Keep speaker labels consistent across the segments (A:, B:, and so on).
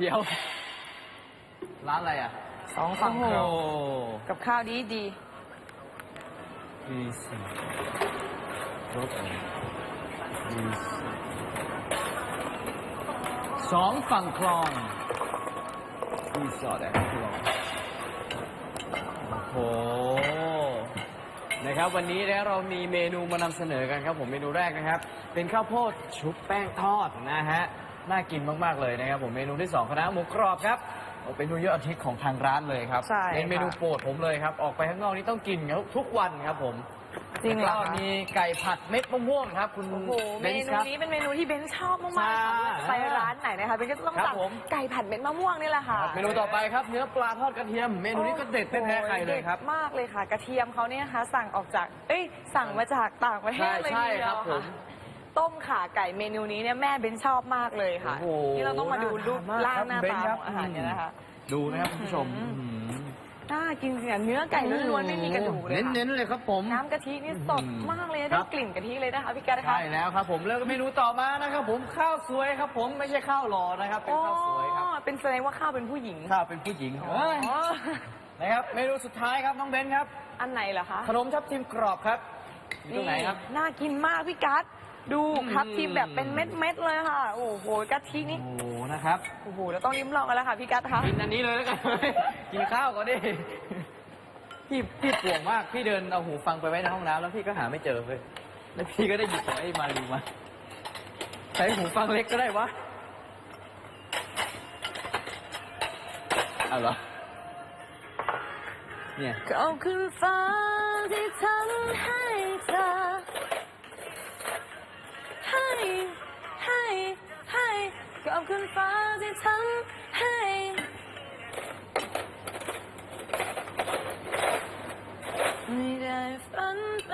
A: เดี๋ยว ร้านอะไรอะ
B: สองฝั่ง
A: โอ้
B: ครบ
A: โห
B: กับข้าวดีดี
A: มีสีรถอะไรมีสีสองฝั่งคลองรีสอร์ทแอนด์คลองโอ้โห นะครับ วันนี้นะเรามีเมนูมานำเสนอกันครับผมเมนูแรกนะครับ เป็นข้าวโพดชุบแป้งทอดนะฮะ น่ากินมาก ๆ เลยนะครับผมเมนูที่สองคณะหมูกรอบครับโอ้เป็นเมนูยอดฮิตของทางร้านเลยครับ
B: ใช่
A: เป็นเมนู
B: ค่ะ
A: โปรดผมเลยครับ ออกไปข้างนอกนี่ต้องกินครับทุกวันครับผม
B: จริงเหรอ
A: แล้วก็
B: คะ
A: มีไก่ผัดเม็ดมะม่วงครับ คุณ
B: โอ้โห
A: เบ
B: เม
A: นซ์
B: นู
A: ครับ
B: นี้เป็นเมนูที่เบนชอบมากๆค่ะ
A: ใช่
B: ไปร้านไหนนะคะเบนก็จะต้อง
A: ครับ
B: สั่ง
A: ผม
B: ไก่ผัดเม็ดมะม่วงนี่แหละค่ะ
A: เมนูต่อไปครับเนื้อปลาทอดกระเทียม เมนูนี้ก็เด็ดไม่แพ้ใครเลยครับ
B: ด็ดมากเลยค่ะ กระเทียมเขาเนี่ยนะคะสั่งออกจาก เอ้ยสั่งมาจากต่างประเทศเลย
A: ใช่
B: ทีเดี
A: ครั
B: ยว
A: บผม
B: ค่ะ ต้มข่าไก่เมนูนี้เนี่ยแม่เบนชอบมากเลยค่ะ
A: โอ้โห
B: ที่เราต้องมาดูรูป
A: น่าทานมาก
B: ร่าง
A: ครับ
B: หน้า
A: เบน
B: ตา
A: ครับ
B: ของอาหารเนี่ยนะคะ
A: ดูนะครับคุณผู้ชม
B: อืม
A: อื้อหือ
B: น่ากินจริงๆอะเนื้อไก่ล้วนๆไม่มีกระดูกเลยค่ะ
A: เน้นๆเลยครับผม
B: น้ำกะทินี่สด
A: อืม
B: มากเลย
A: ครั
B: ได้
A: บ
B: กลิ่นกะทิเลยนะคะพี่กัดคะ
A: ใช่แล้วครับผมแล้วก็เมนูต่อมานะครับผมข้าวสวยครับผมไม่ใช่ข้าวหล่อนะครับ เป็นข้าวสวยครับ
B: อ๋อเป็นแสดงว่าข้าวเป็นผู้หญิง
A: ข้าวเป็นผู้หญิง
B: อ๋อ
A: เอ้ยนะครับเมนูสุดท้ายครับน้องเบนครับ
B: อันไหนเหรอคะ
A: ขนมทับทิมกรอบครับอยู่ตรงไหนครับ
B: น่ากินมากพี่กัด ดู
A: อืม
B: ครับทีมแบบเป็นเม็ดเม็ดๆเลยค่ะ โอ้โหกะทินี่
A: โอ้โหนะครับ
B: โอ้โหเราต้องลิ้มลองกันแล้วค่ะพี่กัดคะ
A: กินอันนี้เลยแล้วกัน กินข้าวก่อนดิ พี่พี่ป่วงมาก พี่เดินเอาหูฟังไปไว้ในห้องน้ำแล้วพี่ก็หาไม่เจอเลย แล้วพี่ก็ได้หยิบของไอ้มารีมา ใช้หูฟังเล็กก็ได้วะเอาเหรอ เนี่ย
B: ขอบคุณฟ้าที่ทำให้เธอ อบคุณฟ้าที่ทำให้ ไม่ได้ฝันไป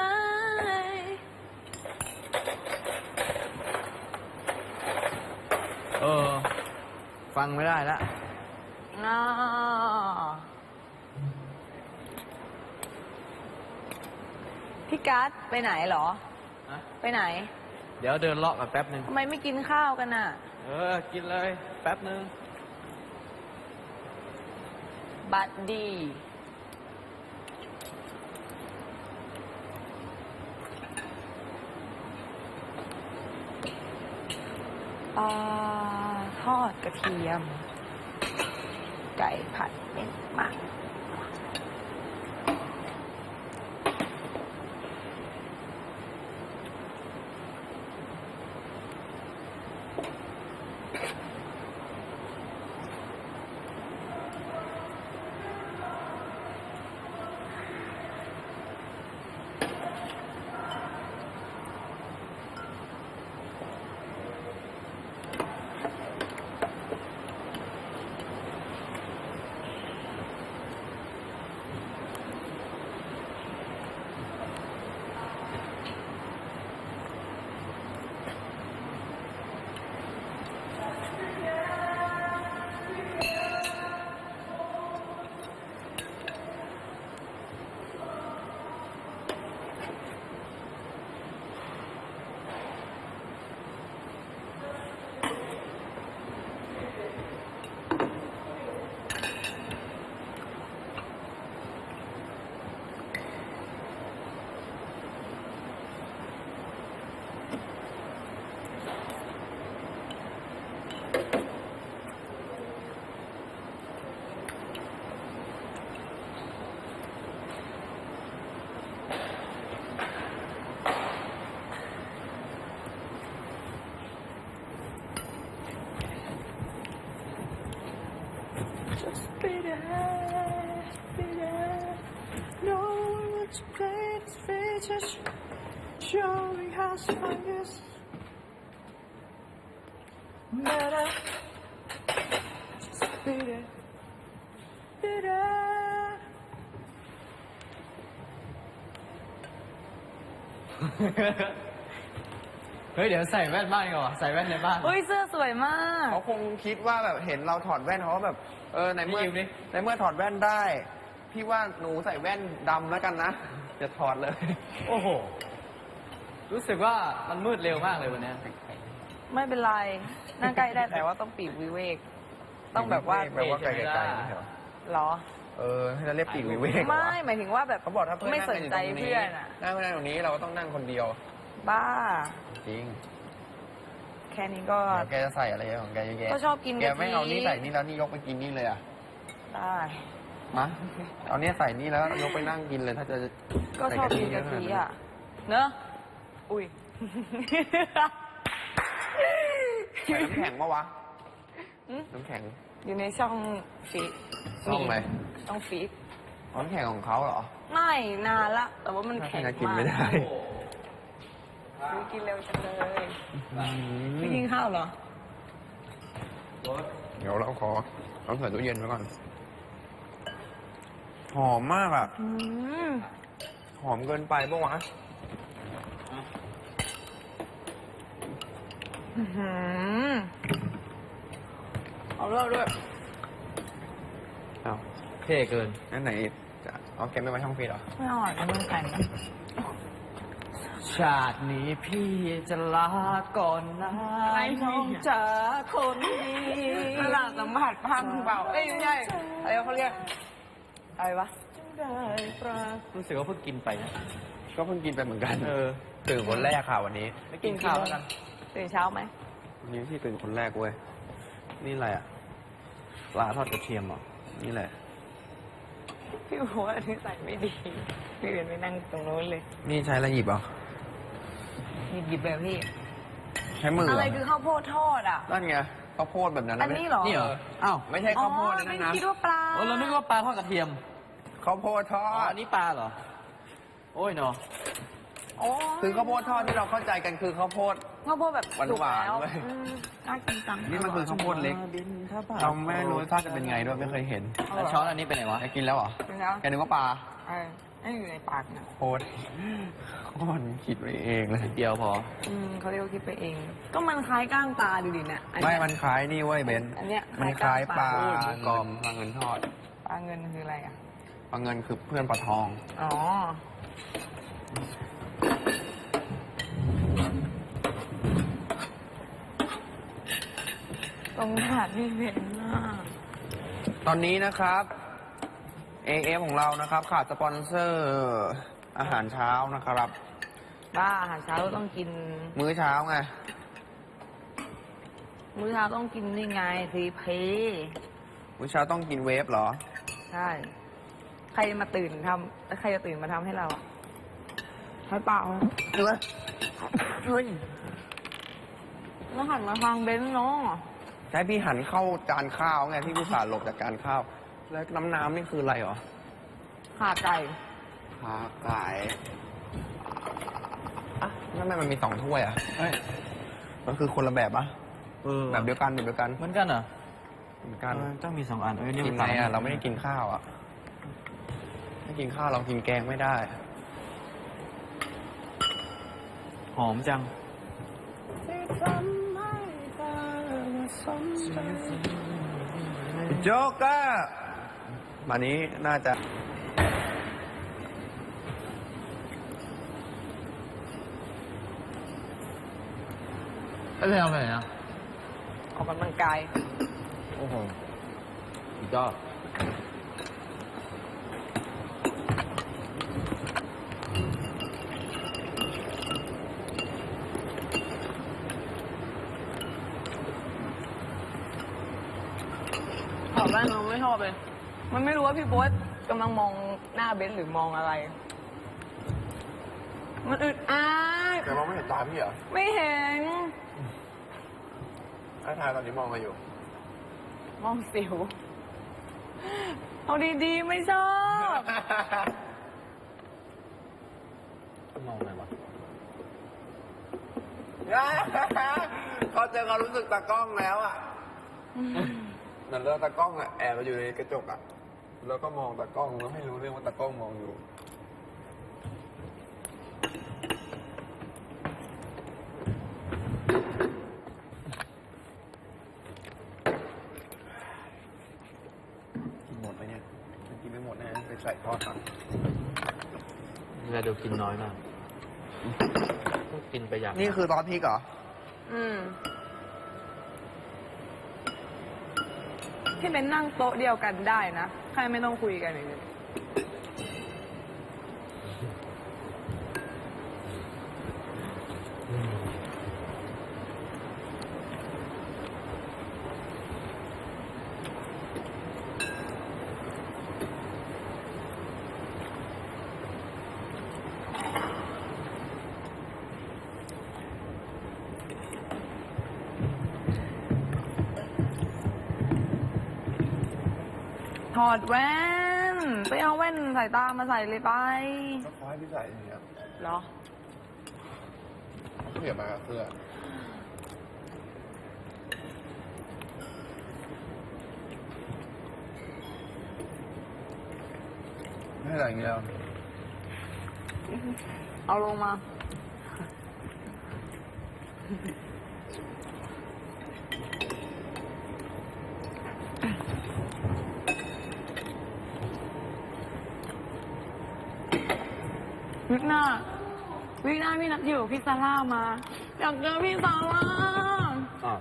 A: เออ ฟังไม่ได้ละ
B: อ่าพี่กัสไปไหนเหรอ
A: ฮะ
B: ไปไหน
A: เดี๋ยวเดินเลาะกันแป๊บหนึ่ง
B: ทำไมไม่กินข้าวกันน่ะ
A: เออ กินเลย แป๊บหนึ่ง
B: บัดดีปลาทอดกระเทียม ไก่ผัดเม็ดหมัก Just be there, be there. No one would play this features. Showing how strong is. Better. Just be there, be there.
A: เฮ้ย เดี๋ยวใส่แว่นบ้านดีกว่าใส่แว่นในบ้าน
B: เฮ้ยเสื้อสวยมาก
C: เขาคงคิดว่าแบบเห็นเราถอดแว่นเขาก็แบบเออในเมื่อ
A: พี่ยืมดิ
C: ในเมื่อถอดแว่นได้ พี่ว่าหนูใส่แว่นดำแล้วกันนะ จะถอดเลย
A: โอ้โห รู้สึกว่ามันมืดเร็วมากเลยวันเนี้ย
B: ไม่เป็นไร นั่งใกล้ได้แต่ว่าต้องปีกวิเวก ต้องแบบว่า
C: แปลว่าไกลๆไม่ใช่เหรอ
B: เหรอ
C: เออให้เราเรียกปีกวิเวกเหรอ
B: ไม่
C: วะ
B: หมายถึงว่าแบบ
C: เขาบอกถ้าเพื่อน
B: ไม่
C: นั่ง
B: ส
C: กันอยู่
B: นใจ
C: ตรงนี้
B: เพื่อนอะ
C: นั่งไม่ได้ตรงนี้เราก็ต้องนั่งคนเดียว
B: บ้า
C: จริง
B: แค่นี้ก็
C: เดี๋ยวแกจะใส่อะไรของแกเยอะแยะ
B: ก็ชอบกิน
C: แก
B: กะทิ
C: ไม่เอานี่ใส่นี่แล้วนี่ยกไปกินนี่เลยอะ
B: ได้
C: มะเอาเนี่ยใส่นี่แล้วยกไปนั่งกินเลยถ้าจะ
B: ก็ชอบกินกะทิอะเนอะ อุ้ย
C: ใส่น้ำแข็งปะวะ
B: อืม
C: น้ำแข็ง
B: อยู่ในช่องฟีด
C: ช่องอะไร
B: ช่องฟีด
C: อ๋อน้ำแข็งของเขาเหรอ
B: ไม่นานละ แต่ว่ามันแข็ง
C: น่ากิน
B: มาก
C: ไม่ได้
B: อุ๊ยกินเร็วจังเลยไม่กินข้าวเหรอ
C: เดี๋ยวเราขอเอาใส่ตู้เย็นไว้ก่อน หอมมากอะ
B: อืม
C: หอมเกินไปปะวะ
B: อื้อหือ เอาเลิกด้วย
C: เอา
A: เท่เกิน
C: อันไหนจะเอาเก็บไว้ไว้ช่องฟีดเหรอ
B: ไม่อร่อยมันแข็งนะ
A: ชาตินี้พี่จะลาก่อนนะน้องจ๋าคนดี
B: ตลาดสัมผัสพังเปล่า เอ้ยไม่ใช่อะไรเขาเรียกอะไรวะ
A: ได้ปรารู้สึกว่าเพิ่งกินไปนะ
C: ก็เพิ่งกินไปเหมือนกัน
A: เออ
C: ตื่นคนแรกค่ะวันนี้
A: ไม่กินข้าวแล้วกัน
B: ตื่นเช้าไหม
C: วันนี้ที่ตื่นคนแรกเว้ย นี่อะไรอะ
A: ปลาทอดกระเทียมเหรอ
C: นี่แหละ
B: พี่บอกว่านิสัยไม่ดีพี่เรียนไปนั่งตรงโน้นเลย
C: นี่ใช้อะไรหยิบเหรอะ
B: หยิบหยิบแบบพี่
C: ใช้มือเหร
B: อะไร
C: อ
B: คือข้าวโพดทอดอะ
C: นั่นไงข้าวโพดแบบนั้น
B: อันนี้เหรอ
A: นี่เหรอ อ้าว
C: ไม่ใช่ข้าวโพด
B: อ๋อ
C: นะ
B: ไม่
C: นะ
B: คิดว่าปลา
A: เออเรานึกว่าปลาทอดกระเทียม
C: ข้าวโพดทอ
A: อ๋อ
C: ด
A: อันนี้ปลาเหรอ โอ้ยเนาะ
B: อ๋อ
C: คือข้าวโพดทอดที่เราเข้าใจกันคือข้าวโพด
B: ข้าวโพดแบบสุก
C: หวานๆ
B: แล้ว
C: เว้ย
B: อืมน่ากินจัง
C: นี่มันคือข้าวโพดเล็กเราไม่รู้รสชาติจะเป็นไงด้วยไม่เคยเห็น
A: แล้วช้อนอันนี้เป็นไงวะ
C: แกกินแล้วเหรอ
B: กินแล้ว
C: แกนึกว่าปลา
B: เออไม่อยู่ในปากนะ
C: โคตรโคตรคิดไปเองเลย
A: เดียวพอ
B: อืมเขาเรียกว่าคิดไปเอง ก็มันคล้ายก้างปลาดูดิเนี่ยอัน
C: ไม่
B: เนี้ย
C: มันคล้ายนี่เว้ยเบนซ์
B: อันเนี้ย
C: มันคล้ายปลา
B: คล้าย
C: เงิ
B: ปลา
C: นปลาเงินทอด
B: ปลาเงินคืออะไรอะ
C: ปลาเงินคือเพื่อนปลาทอง
B: อ๋อ ตรงถาดนี่เป็นมาก
C: ตอนนี้นะครับ AF ของเรานะครับ ขาดสปอนเซอร์อาหารเช้านะครับ
B: บ้าอาหารเช้าต้องกิน
C: มื้อเช้าไง
B: มื้อเช้าต้องกินนี่ไงซีเพ
C: มื้อเช้าต้องกินเวฟเหรอ
B: ใช่ ใครมาตื่นทำใครจะตื่นมาทำให้เราอะใช่เปล่า
C: เฮ้ยเฮ้ย
B: แล้วหันมาฟังเบนซ์เนาะ
C: ใช้พี่หันเข้าจานข้าวไงที่ผู้สาห์หลบจากการข้าว แล้วน้ำน้ำนี่คืออะไรเหรอ
B: ขาไก่
C: ขาไก่อะทำไมมันมีสองถ้วยอะ
A: เฮ้ย
C: มันคือคนละแบบปะ
A: เออ
C: แบบเดียวกันแบบเดียวกัน
A: เหมือนกันเหรอ
C: เหมือนกัน
A: เออต้องมีสองอันเอ้ยนี่
C: กิ
A: มันน
C: ไง
A: ต่าง
C: อะเราไม่ได้กินข้าวอะไม่กินข้าวเรากินแกงไม่ได้
A: หอมจัง
C: โจ๊กเกอร์มานี้น่าจะ
A: เอ้ยเอาไปไหนอะ
B: ออกกำลังกาย
A: โอ้โหอีกก็
B: ขอบบ้านน้องไม่ชอบเลย มันไม่รู้ว่า พี่โบ๊ทกำลังมองหน้าเบนซ์หรือมองอะไร มันอึดอัด
C: แต่เราไม่เห็นตาพี่เหรอ
B: ไม่เห็น
C: ถ้าทายตอนนี้มองมาอยู่
B: มองสิว เอาดีๆ ไม่ชอบ
A: มองอะไรวะ
C: เขาเจอความรู้สึกตากล้องแล้วอะเหมือนเราตากล้องอะ แอบมาอยู่ในกระจกอะ แล้วก็มองตากล้องแล้วให้รู้เรื่องว่าตากล้องมองอยู่ กินหมดไหมเนี่ยกินไม่หมดแน่ไปใส่ทอดก่อน
A: เวลาดูกินน้อยมากต้องกินไปอย่าง
C: นี่คือซอสพริกเหรอ
B: อืมพี่เป็นนั่งโต๊ะเดียวกันได้นะ ใครไม่ต้องคุยกันเลย ถอดแว่น ไปเอาแว่นสายตามาใส่เลยไป
C: ก็ขอให้พี่ใส่อย่างเงี้ย
B: เหรอ
C: เปลี่ยนมากับเสื้อไม่ใส่อย่างเงี้ยหรอ
B: เอาลงมา วิกหน้าวิกหน้าพี่นัดอยู่พี่ซาร่ามาอยากเจอพี่ซาร่า
A: อ๋อ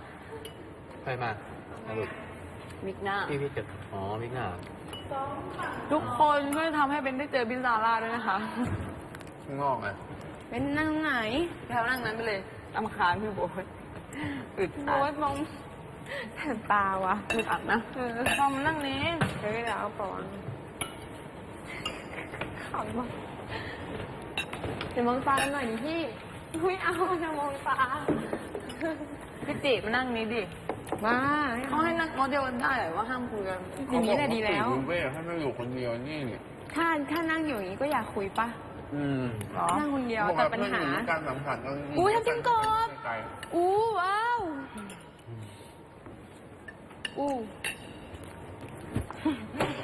A: ใครมาสรุป
B: วิกหน้า
A: พี่พี่เกิดอ๋อพี่หน้า
B: ทุกคนช่วยทำให้เป็นได้เจอพี่ซาร่าด้วยนะคะ
C: งอกไง
B: เป็นนั่งไหนแถวนั่งนั้นไปเลยตำคาญพี่โบ๊ทอึดอัด
D: โบ๊ทมองแสบตาวะ
B: อึดอัดนะเออพอมานั่งนี้
D: เฮ้ยแล้วเอาปอนขำว่ะ เดี๋ยวมองตากันหน่อยดิพี่อุ้ยเอาจะมองตา
B: พี่ติมานั่งนี้ดิ
D: บ้า
B: เขาให้นั่งโต๊ะเดียวกันได้เหรอว่าห้ามคุยกัน
D: อย่างนี้แหละดีแล้ว
C: เขาบอกาเว้ยให้ไม่อยู่คนเดียวนี่นี่
D: ถ้าถ้านั่งอยู่อย่างนี้ก็อยากคุยปะ
C: อืม
B: เหรอ
D: นั่งคนเดียว
C: บอก
D: แต่
C: ว่า
D: ปัญหา
C: เพื่อนอยู่ด้วยการสัมผัสกัน
D: อุ๊ยทับทิมกรอบ
C: ไกล
D: อู้ว้าวอู้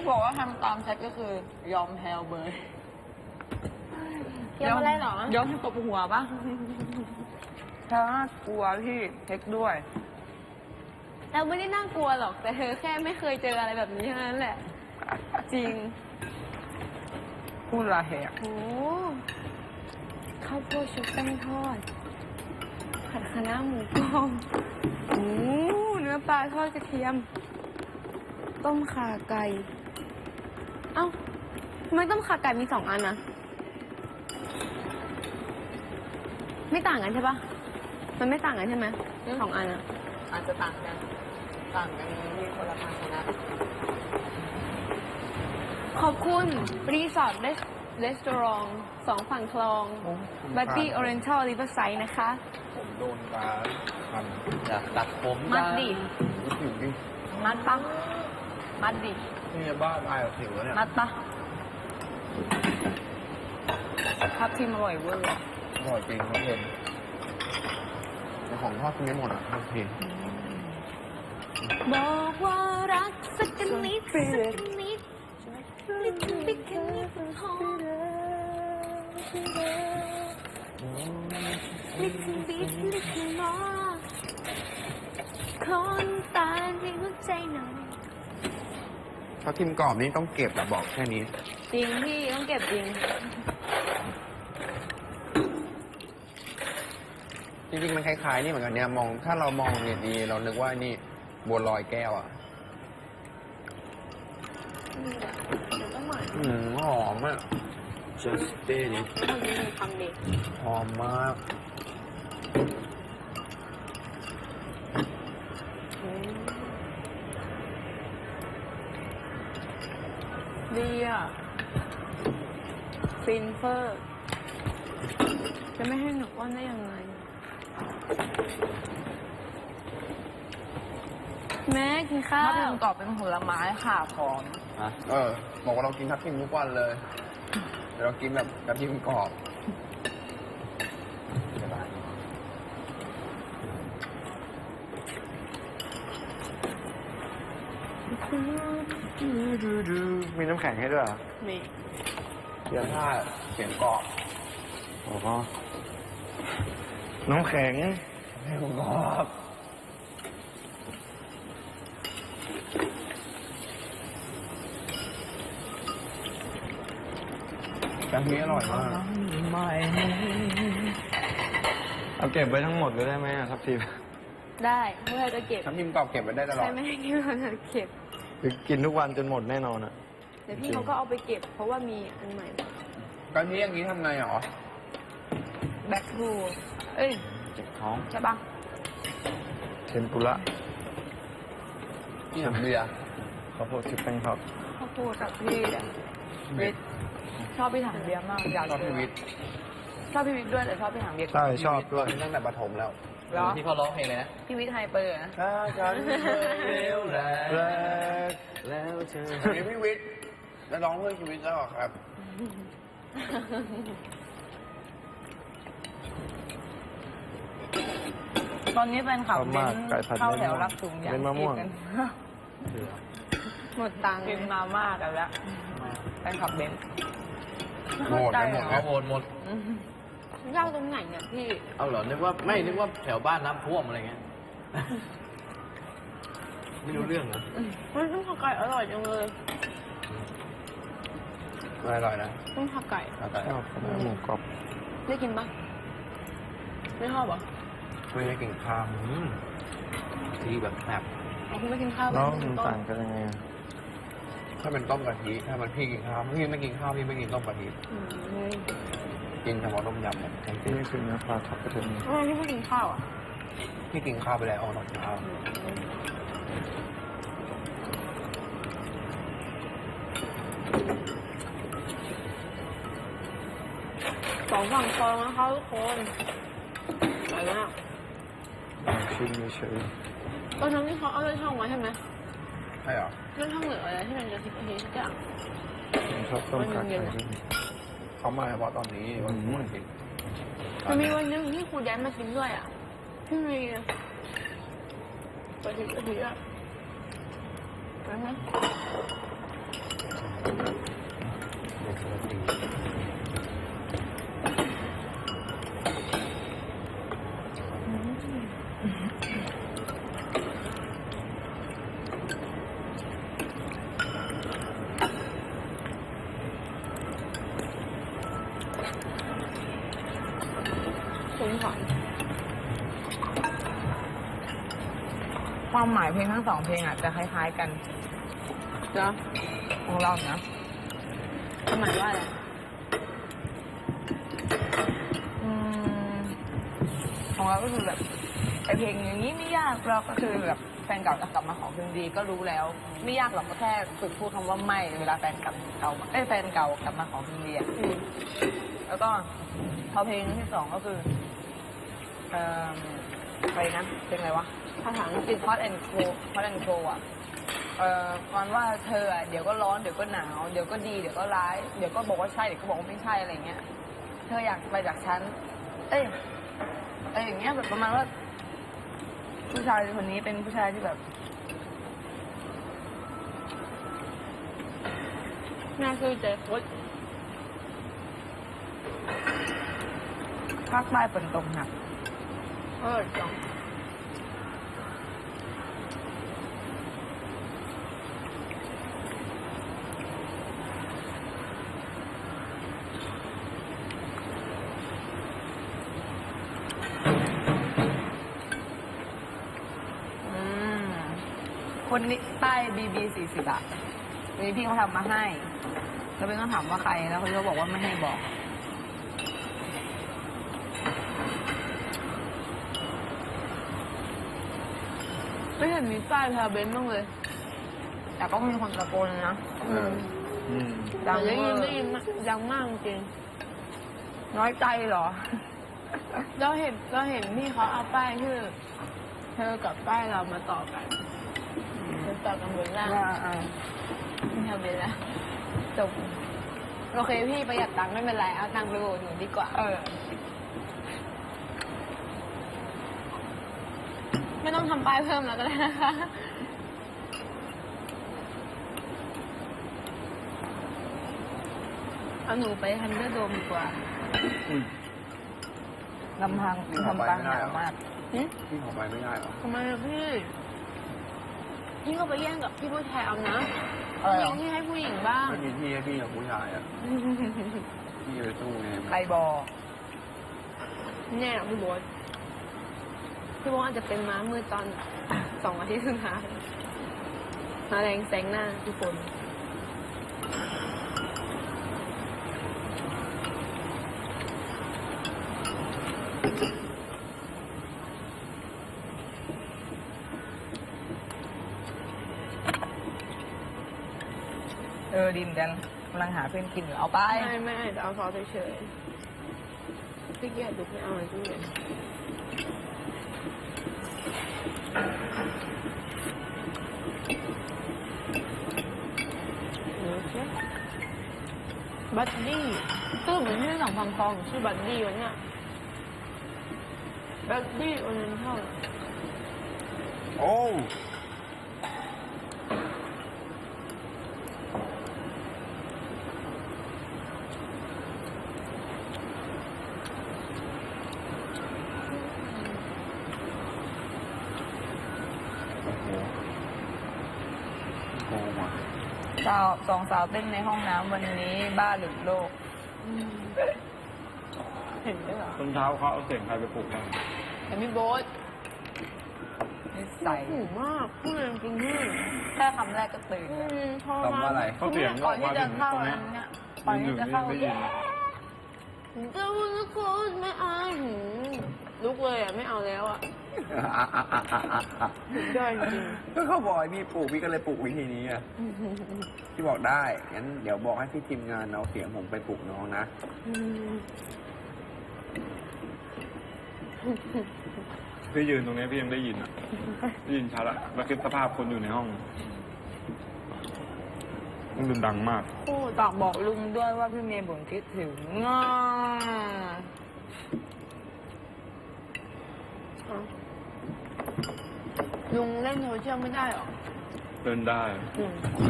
B: บอกว่าทำตามแชทก็คือยอมแพ้เบย
D: เกี่ ยวอะไรเหรอ
B: ยอมให้ตบหัวปะแพ้น่ากลัวพี่เทคด้วย
D: เราไม่ได้น่ากลัวหรอก แต่เธอแค่ไม่เคยเจออะไรแบบนี้เท่านั้นแหละ จริง
B: พูดละแหก
D: โอ้ข้าวโพดชุบแป้งทอด ผัดคะน้าหมูกรอบโอ้เนื้อปลาทอดกระเทียม ต้มข่าไก่ เอ้าทำไมต้มข่าไก่มีสองอันนะ ไม่ต่างกันใช่ปะมันไม่ต่างกันใช่ไหมสองอันอะ
B: อาจจะต่างกัน ต่างกันที่คนละภาชนะ
D: ขอบคุณ รีสอร์ทเรสตอรองสองฝั่งคลองบัตตี้ออเรนทัลริเวอร์ไซด์นะคะ
C: ผมโดนตาพัน
A: อยากตัดผม
D: มัดดิ
C: รู้สึกดิ
B: มัดปะมัดดิ
C: นี่บ้าตายกับผิวแล้วเนี่ย
B: มัดปะทับทิมอร่อยเวอร์
C: อร่อยจริงครับเพื่อนของทอดกินไม่หมดอะโอเค
D: บอกว่ารักสักนิดสักนิดนิดนิดแค่นิดพอนิดนิดนิดมากคนตาที่หัวใจหน่อย
C: ถ้าทิมกรอบนี่ต้องเก็บแต่บอกแค่นี้
D: จริงพี่ต้องเก็บจริง
C: จริงๆมันคล้ายๆนี่เหมือนกันเนี่ยมองถ้าเรามองเนี่ยดีเรานึกว่านี่บัวลอยแก้วอะ
D: นี่แหละเดี๋ยวต้องหวาน
C: อืมหอมอะ
A: จัสติน
D: ทำดีทำเด็ก
C: หอมมาก
B: ดีอะฟินเฟอร์ จะไม่ให้หนูอ้วนได้ยังไง
D: แม่กินข้า
B: ถ้าวเป็นกรอบเป็นผลไม้ค่ะพร้อม
A: อะ
C: เออ บอกว่าเรากินทับทิมทุกวันเลยเดี๋ยวเรากินแบบทับทิมกรอบเดี๋ยวนะมีน้ำแข็งให้ด้วยเหรอ
B: นี่
C: เดี๋ยวถ้าเสียงกรอบอ๋อ น้ำแข็งให้ผมกรอบกะทิอร่อยมากเอาเก็บไว้ทั้งหมดเลยได้ไหมอะทับทิม
D: ได้เมื่อจะเก็บ
C: ทับทิมกรอบเก็บไว้ได้ตลอ
D: ใช่
C: ด
D: ไหมที่เราจะเก็บ
E: คือกินทุกวันจนหมดแน่นอนอะ
B: เดี๋ยวพี่เขาก็เอาไปเก็บ เพราะว่ามีอันใหม่
C: กะทิอย่างนี้ทำไงหรอ
B: แบ็คทู เอ้ย
A: เจ็บท้อง
B: ใช่ปะ
E: เทมปุระ
C: นี่เบียร์
E: ข้าวโพดชุบแป้งทอด
B: ข้าวโพดกับพี่อะวิทย์ชอบพี่ถังเบียร์มากอยาก
C: ชอบ
B: เจ
C: พี
B: อ
C: วิทย์
B: ชอบพี่วิทย์ด้วยแต่ชอบพี่ถังเบียร์
E: ใช่ชอบด้วย
C: ตั้งแต่ประถมแล้ว
B: เหรอ
A: ที่เขาร้องเพลงเลยนะ
B: พี่วิทย์ไฮเปอร์นะ
C: ถ้าฉัน
A: เร็วแร
E: แรก
A: แล้วเธอ
C: อันนี้พี่วิทย์จะร้องเพื่อชีวิตแล้วเหรอครับ
B: ตอนนี้แฟนคลับ
E: ชอบ
B: เน้
E: มาก
B: น
E: ไก่ผัด
B: เข้า
E: เม็ด
B: แถว
E: มะม่วง
B: รับถุงยาง
E: เม็ดมะม่วง
B: ชีพกันหมดตังค์กินมาม่ากันแล้วแฟนคลับเบนซ์
C: โหมดกันหมด
A: เอา
C: แล้ว
A: หมดหมด
B: ยากตรงไหนเนี่ยพี่
A: เอาเหรอ นึกว่าไม่ นึกว่าแถวบ้านน้ำท่วมอะไรเงี้ย ไม่รู้เรื่องเหรอ
B: มันต้องผักไก่อร่อยจังเลย
C: ไม่อร่อยนะ
B: ต้องผักไก่
C: เอาแต่
E: ชอบคณะหมูกรอบ
B: ได้กินปะไม่ชอบเห รอ
C: ไม่ได้กินข้าว
A: อืมที่แบบแบบ
B: อ๋อคุณไม่กินข้าว
E: แล้ว
B: กิ
E: มัน
B: ต้
E: ต่างกันยังไงอะ
C: ถ้าเป็นต้มกะทิถ้ามันพี่กินข้าวพี่ไม่กินข้าวพี่ไม่กินต้มกะทิ
B: อืม
C: กินเฉพาะต้มยำเนี่ยทั้ง
E: ที่
C: ที่
E: นี่คือเนื้อปลาทับกระเทียม
B: ทำไมพี่ไม่กินข้าวอะ
C: พี่กินข้าวไปแล้วตอนเช้า
B: สองฝั่งคลองนะคะทุกคนอร่อยมาก
E: ชิมเฉย
B: ตอนนั้นที่เขาเอาเลือดช่องมาใช่ไหม
C: ใช่หรอ
B: เลือดช่องเหลืออะไรที่มันจะทิพย์ทิพย์สักอย่าง
E: ชอบต้มขาไก่ด้วย
C: เขามาเฉพาะตอนนี้วัน
E: อืม
C: วันอาทิ
B: มันมีวันนึงที่ครูแดนมากินด้วยอะที่มีปฏิปฏิอะใช่ไหม
C: เด็กคนละปี
B: สงสารความหมายเพลงทั้งสองเพลงอะจะคล้ายๆกันนะของเรานะความหมายว่าอะไรอืมของเราก็คือแบบไอเพลงอย่างนี้ไม่ยากเราก็คือแบบแฟนเก่าจะกลับมาขอคืนดีก็รู้แล้ว ไม่ยากหรอกก็แค่ฝึกพูดคำว่าไม่เวลาแฟนเก่าเก่าเอ้ยแฟนเก่ากลับมาขอคืนดีอะแล้วก็พอเพลงที่สองก็คือ เอ่อไปนะเป็นไงวะภาษาอังกฤษ hot and cold hot and cold อะเอ่อมันว่าเธออะเดี๋ยวก็ร้อนเดี๋ยวก็หนาว เดี๋ยวก็ดีเดี๋ยวก็ร้าย เดี๋ยวก็บอกว่าใช่เดี๋ยวก็บอกว่าไม่ใช่อะไรเงี้ย เธออยากไปจากฉัน เอ้ยอะไรอย่างเงี้ยแบบประมาณว่าผู้ชายคนนี้เป็นผู้ชายที่แบบน่าคือใจโคตรภาคใต้ฝนตกหนัก เออจังอืมคนนี้ใต้บีบีสี่สิบอะวันนี้พี่เขาทำมาให้ แล้วเป็นก็ถามว่าใคร แล้วเขาก็บอกว่าไม่ให้บอก ไม่เห็นมีป้ายพาเบนซ์บ้างเลยแต่ก็มีคนตะโกนนะ
C: เออ
E: อืม
B: ดังได้ยินได้ยินดังมากจริงน้อยใจเหรอ เราเห็นเราเห็นพี่เขาเอาป้ายชื่อเธอกับป้ายเรามาต่อกันเธอต่อกันบนล่างไม่ทำเลยนะจบโอเคพี่ประหยัดตังค์ไม่เป็นไรเอาตังค์ไปโหวตหนูดีกว่า เออ ไม่ต้องทำป้ายเพิ่มแล้วก็ได้นะคะ เอาหนูไปทันเดอร์โดมดีกว่าลำพังลำพังหนาวมากหึ
C: พี่ขอไปไม่ได้เหรอ
B: ทำไมอะพี่พี่ก็ไปแย่งกับพี่ผู้ชายเอานะ
A: อะไรหรอ
B: พี่ให้ผู้หญิงบ้าง
C: ไม่มีที่ให้พี่กับผู้ชายอะพี่จะไปสู้ไง
A: ใครบอก
B: แน่หรอกพี่โบอส พี่โบอสอาจจะเป็นม้ามือตอนสองอาทิตย์สุดท้าย
D: มาแรงแสงหน้าทุกคน
B: เออดินกันกำลังหาเพื่อนกินอยู่เอาไป
D: ไม่ไม่จะเอาซอสเฉยๆพี่เกียรดูไม่เอาอะไรที่เหลือ บัดดี้ชื่อเหมือนที่สั่งพังฟองชื่อบัดดี้วะเนี่ยบัดดี้โอเรนทัล
C: โอ้ โอ้โหโกงว่ะ
B: สาวส องสาวเต้นในห้องน้ำวันนี้บ้าหลุดโลก
D: เห็นด้วยเหรอ
E: ตอนเช้าเขาเอาเสียงใครไปปลุกบ้าง
D: เห็นพี่โบ๊ท
B: นิสัย
D: หูมากพูดเลยจริงๆพี่
B: แค่คำแรกก็ตื่น
D: อื
B: แล้ว
D: มทร
C: ตอบ
D: มา
C: ว่าอะไร
E: เขาเสียง
B: ก่
E: อ
B: อ
E: อนก
B: ที่
E: มา
B: จะ
E: ถึง
B: เข้า
E: ตรง
B: อั
E: เนี้ย
B: นเนี้ยก่อน
E: หนึ่
B: ที่
E: ง
B: จะ
E: นี่
B: เข้า
E: ได้ยินนะ
D: เจ้าทุกคนไม่อายหืมลุกเลยอะ ไม่เอาแล้วอะ ได้จริง
C: ก็เขาบอกให้พี่ปลูกพี่ก็เลยปลูกวิธีนี้อะพี่บอกได้งั้นเดี๋ยวบอกให้พี่ทีมงานเอาเสียงผมไปปลูกน้องนะ
E: พี่ยืนตรงเนี้ยพี่ยังได้ยินอะได้ยินชัดอะแล้วคิดสภาพคนอยู่ในห้องมันดูดังมาก
B: พูดฝากบอกลุงด้วยว่าพี่เมย์บ่นคิดถึงง่า
D: ลุงเล่นโซเชียลไม่ได้หรอ
E: เดินได้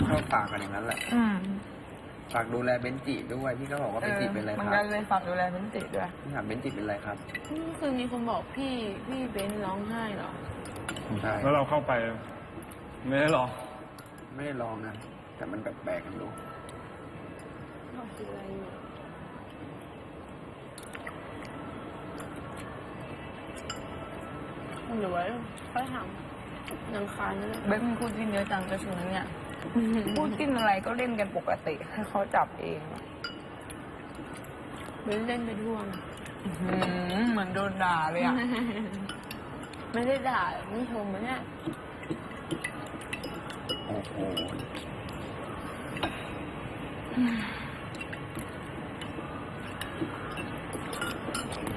C: ก็ฝากกันอย่างนั้นแหละ
B: อืม
C: ฝากดูแลเบนจิด้วย พี่ก็บอกว่าเบนจิเป็นอะไร
B: มัน
C: ค
B: ก็
C: รับ
B: เลยฝากดูแลเป็นติด้วย
C: พี่ถามเบนจิเป็นอะไรครับ
D: คือมีคนบอกพี่พี่เบนร้องไห้เหรอ
C: ใช่
E: แล้วเราเข้าไปไม่ได้หรอ
C: ไม่ได้ลองนะ แต่มันแปลกๆกันดู
D: บอกคืออะไรอยู่ หรือว่าค่อยทำนังคารนี่แหละ
B: เบ๊กมันพูดกินเยอะจังจะชุนเนี่ยพูดกินอะไรก็เล่นกันปกติให้เขาจับเอง
D: เบนเล่นไปทั่วนะ
B: อื้อหือเหมือนโดนด่าเลยอะ
D: ไม่ได้ด่านี่ชมนะเนี่ย
C: โอ้โห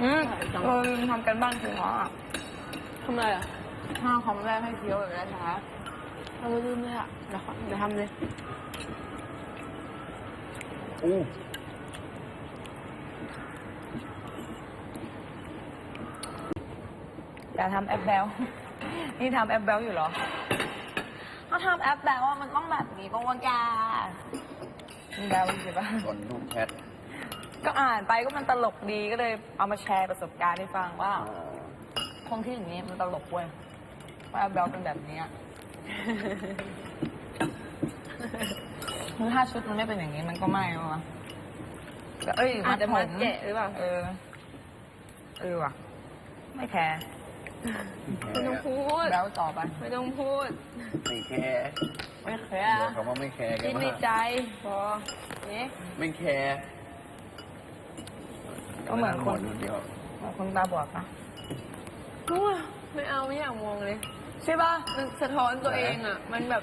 B: อืมเออลืมทำกันบ้านคือเขาอะ
D: ทำอะไรอะ
B: ห้าคำแรกให้เคี้ยวแบบช้า
D: เราลืมเลยอะเดี๋ยวขอเดี๋ยวทำเลย
C: อู้
B: ๆอย่าทำแอปแบล นี่ทำแอปแบลอยู่เหรอเขาทำแอปแบลว่ามันต้องแบบนี้ปะวะแกมันแบลใช่ปะ
C: ส่วนรูปแชท
B: ก็อ่านไปก็มันตลกดีก็เลยเอามาแชร์ประสบการณ์ให้ฟังว่า
C: อ๋อ
B: คงที่อย่างนี้มันตลกเว้ยว่าแอปแบลเป็นแบบนี้อะคือถ้าชุดมันไม่เป็นอย่างนี้มันก็ไม่หรอวะแต่เอ้ย
D: อาจจะ
B: ผ
D: มาแกะหรือเปล่า
B: เออ เออว่ะ ไม่แคร์
D: ไม่ต้องพูด
B: แล้วต่อไป
D: ไม่ต้องพูด
C: ไม่แคร์
B: ไม่แค
C: เดี๋ยว
B: ร์
C: คำว่าไม่แคร์กั
D: คิ
C: น
D: ดใน
C: มาก
D: ใจพอเอ๊ะ
C: ไม่แคร์
B: ก็เหมือนคน
C: เดียว
B: เหมือนคนตาบอดปะ
D: พูดไม่เอาไม่อยากมองเลย
B: ใช่ปะ
D: มันสะท้อนตัวเองอะ มันแบบ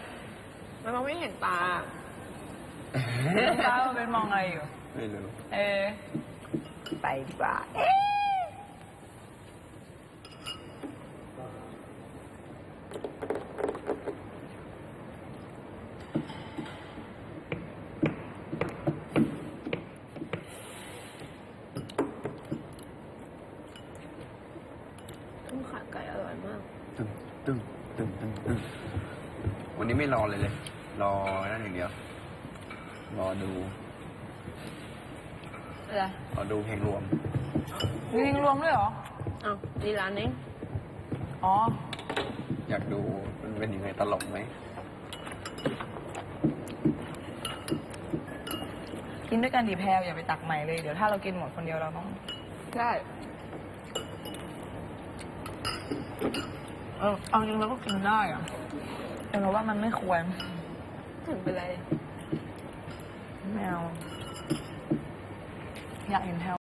D: มันมองไม่เห็นตา
B: ตามันเป็นมองอะไรอยู่
C: ไม่รู้
B: เออ ไปดีกว่า เอ๊ะ
D: ต้มขาไก่อร่อยมาก
C: ตึ้ง ตึ้งตึ้งตึ้งตึ้งวันนี้ไม่รอเลยเลย รอนั่นอย่างเดียว รอดู
B: อะไร
C: รอดูเพลงรวม
B: มีลิงรวมด้วยเหรอ
D: อ้าวนี่ร้านนี้
B: อ๋อ
C: อยากดูมันเป็นยังไงตลกไหม
B: กินด้วยกันดีแพลวอย่าไปตักใหม่เลย เดี๋ยวถ้าเรากินหมดคนเดียวเราต้อง
D: ได้
B: เออเอาจริงเราก็กินได้อะแต่เราว่ามันไม่ควร
D: ถึงไปเลย
B: แมวอยากเห็นแถว